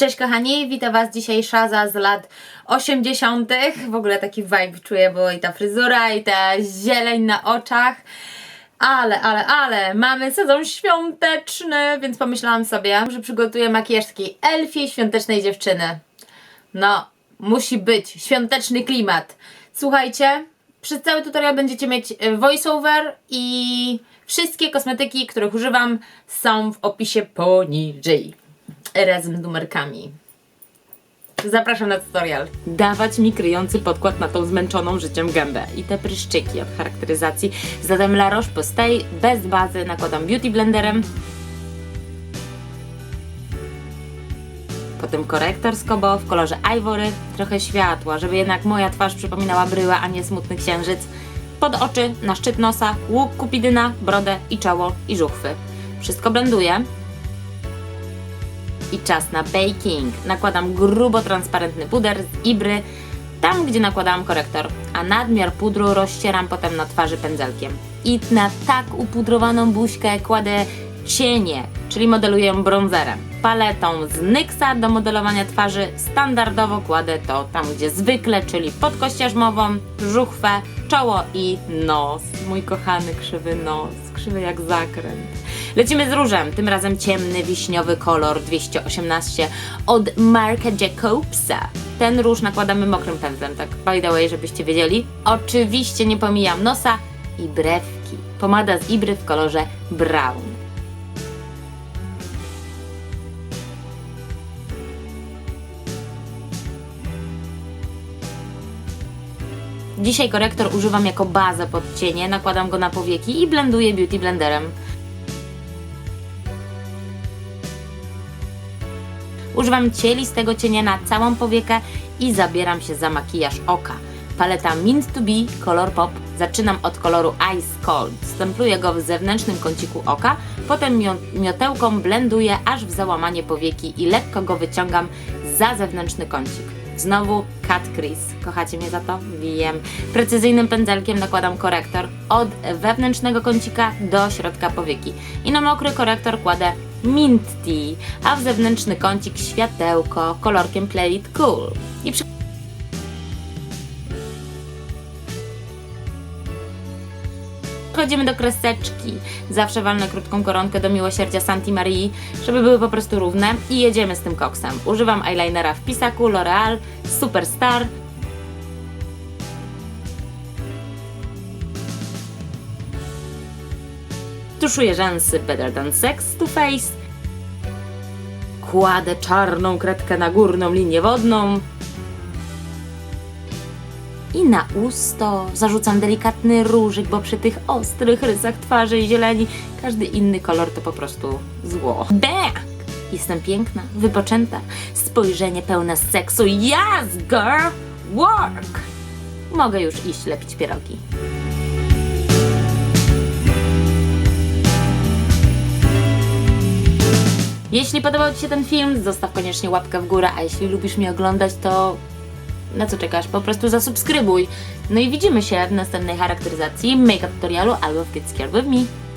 Cześć kochani, witam Was dzisiaj Szaza z lat 80. W ogóle taki vibe czuję, bo i ta fryzura, i ta zieleń na oczach. Ale, ale, ale, mamy sezon świąteczny, więc pomyślałam sobie, że przygotuję makijaż elfiej świątecznej dziewczyny. No, musi być świąteczny klimat. Słuchajcie, przez cały tutorial będziecie mieć e, voiceover i wszystkie kosmetyki, których używam są w opisie poniżej razem z numerkami. Zapraszam na tutorial. Dawać mi kryjący podkład na tą zmęczoną życiem gębę. I te pryszczyki od charakteryzacji. Zatem La Roche-Posay bez bazy nakładam Beauty Blenderem. Potem korektor z Kobo w kolorze Ivory, trochę światła, żeby jednak moja twarz przypominała bryłę, a nie smutny księżyc. Pod oczy, na szczyt nosa, łuk kupidyna, brodę i czoło i żuchwy. Wszystko blenduję. I czas na baking. Nakładam grubo transparentny puder z Ibry, tam gdzie nakładałam korektor, a nadmiar pudru rozcieram potem na twarzy pędzelkiem. I na tak upudrowaną buźkę kładę cienie, czyli modeluję bronzerem. Paletą z NYXa do modelowania twarzy standardowo kładę to tam gdzie zwykle, czyli pod kościażmową, żuchwę, czoło i nos. Mój kochany krzywy nos, krzywy jak zakręt. Lecimy z różem, tym razem ciemny wiśniowy kolor 218 od Marka Jacobsa. Ten róż nakładamy mokrym pędzlem, tak by the way, żebyście wiedzieli. Oczywiście nie pomijam nosa i brewki. Pomada z Ibry w kolorze brown. Dzisiaj korektor używam jako bazę pod cienie, nakładam go na powieki i blenduję beauty blenderem. Używam cielistego cienia na całą powiekę i zabieram się za makijaż oka. Paleta Mint to Be Color Pop. Zaczynam od koloru Ice Cold. Stempluję go w zewnętrznym kąciku oka, potem mio- miotełką blenduję aż w załamanie powieki i lekko go wyciągam za zewnętrzny kącik. Znowu cut crease. Kochacie mnie za to? Wiem. Precyzyjnym pędzelkiem nakładam korektor od wewnętrznego kącika do środka powieki. I na mokry korektor kładę mint tea, a w zewnętrzny kącik światełko kolorkiem Play It Cool. I przy... Przechodzimy do kreseczki. Zawsze walnę krótką koronkę do miłosierdzia Santi Marii, żeby były po prostu równe i jedziemy z tym koksem. Używam eyelinera w pisaku L'Oreal Superstar. Tuszuję rzęsy Better Than Sex to Face. Kładę czarną kredkę na górną linię wodną. I na usto zarzucam delikatny różyk, bo przy tych ostrych rysach twarzy i zieleni każdy inny kolor to po prostu zło. Bang! Jestem piękna, wypoczęta, spojrzenie pełne seksu. Yes, girl! Work! Mogę już iść lepić pierogi. Jeśli podobał Ci się ten film, zostaw koniecznie łapkę w górę, a jeśli lubisz mnie oglądać, to na co czekasz? Po prostu zasubskrybuj. No i widzimy się w następnej charakteryzacji, make-up tutorialu albo w Get Scared With Me.